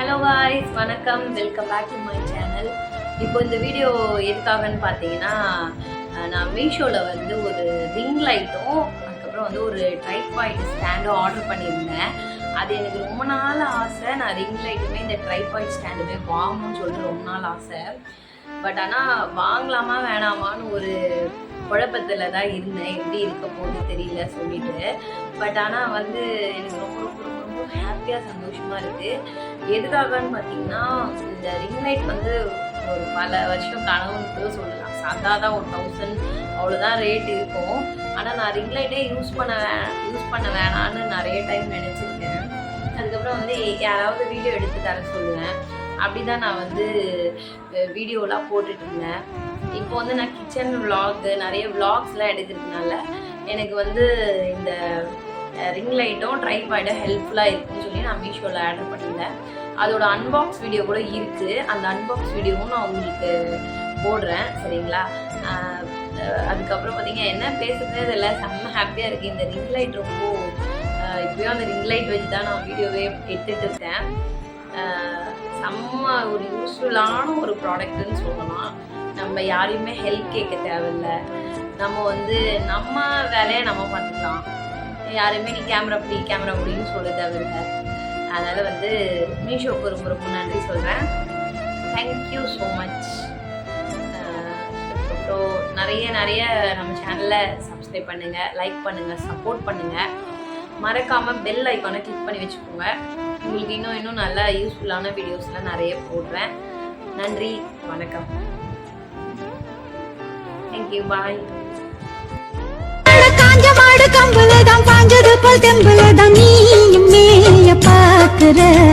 Hello voice வணக்கம். Welcome back to my channel இப்போ இந்த வீடியோ எதுக்காகன்னு பார்த்தீங்கன்னா நான் மீஷோவில் வந்து ஒரு ரிங் லைட்டும் அதுக்கப்புறம் வந்து ஒரு ட்ரைபாய்டு ஸ்டாண்டும் ஆர்டர் பண்ணியிருந்தேன். அது எனக்கு ரொம்ப நாள் ஆசை. நான் ரிங் லைட்டுமே இந்த ட்ரைபாய்டு ஸ்டாண்டுமே வாங்கணும்னு சொல்லிட்டு ரொம்ப நாள் ஆசை. பட் ஆனால் வாங்கலாமா வேணாமான்னு ஒரு குழப்பத்தில் தான் இருந்தேன். எப்படி இருக்க போகுது தெரியல சொல்லிட்டு. பட் ஆனால் வந்து எனக்கு ரொம்ப ரொம்ப ரொம்ப ஹாப்பியாக சந்தோஷமாக இருக்குது எதுக்காகன்னு பார்த்தீங்கன்னா இந்த ரிங் லைட் வந்து ஒரு பல வருஷம் கனவுன்னு சொல்லலாம். சாதா தான் ஒரு தௌசண்ட் அவ்வளோதான் ரேட் இருக்கும். ஆனால் நான் ரிங் லைட்டே யூஸ் பண்ண வே யூஸ் பண்ண வேணான்னு நிறைய டைம் நினச்சிருக்கேன். அதுக்கப்புறம் வந்து யாராவது வீடியோ எடுத்து தர சொல்லுவேன். அப்படி தான் நான் வந்து வீடியோலாம் போட்டுட்டு இருந்தேன். இப்போ வந்து நான் கிச்சன் விலாக் நிறைய விலாக்ஸ்லாம் எடுக்கிறதுனால எனக்கு வந்து இந்த ரிங் லைட்டும் ட்ரைபாய்டும் ஹெல்ப்ஃபுல்லாக இருக்குன்னு சொல்லி நான் மீஷோவில் ஆர்டர் பண்ணியிருந்தேன். அதோட அன்பாக்ஸ் வீடியோ கூட இருக்குது அந்த அன்பாக்ஸ் வீடியோவும் நான் உங்களுக்கு போடுறேன் சரிங்களா? அதுக்கப்புறம் பார்த்தீங்க என்ன பேசுறது இதெல்லாம் செம்ம ஹாப்பியாக இருக்குது இந்த ரிங் லைட் ரொம்ப இப்பயும் அந்த ரிங் லைட் வச்சு தான் நான் வீடியோவே எடுத்துட்டு இருக்கேன். செம்ம ஒரு யூஸ்ஃபுல்லான ஒரு ப்ராடக்ட்னு சொல்லலாம். நம்ம யாரையுமே ஹெல்ப் கேட்க தேவையில்லை. நம்ம வந்து நம்ம வேலையை நம்ம பண்ணிக்கலாம் யாருமே நீ கேமரா பிடி கேமரா பிடின்னு சொல்ல தேவையில்லை அதனால் வந்து மீஷோக்கு ரொம்ப ரொம்ப நன்றி சொல்கிறேன் தேங்க்யூ ஸோ மச் ஸோ நிறைய நிறைய நம்ம சேனலை சப்ஸ்கிரைப் பண்ணுங்கள் லைக் பண்ணுங்கள் சப்போர்ட் பண்ணுங்கள் மறக்காமல் பெல் ஐக்கானை கிளிக் பண்ணி வச்சுக்கோங்க. உங்களுக்கு இன்னும் இன்னும் நல்லா யூஸ்ஃபுல்லான வீடியோஸ்லாம் நிறைய போடுறேன். நன்றி வணக்கம். தேங்க்யூ பாய் காஞ்ச மாடு கம்பு yere.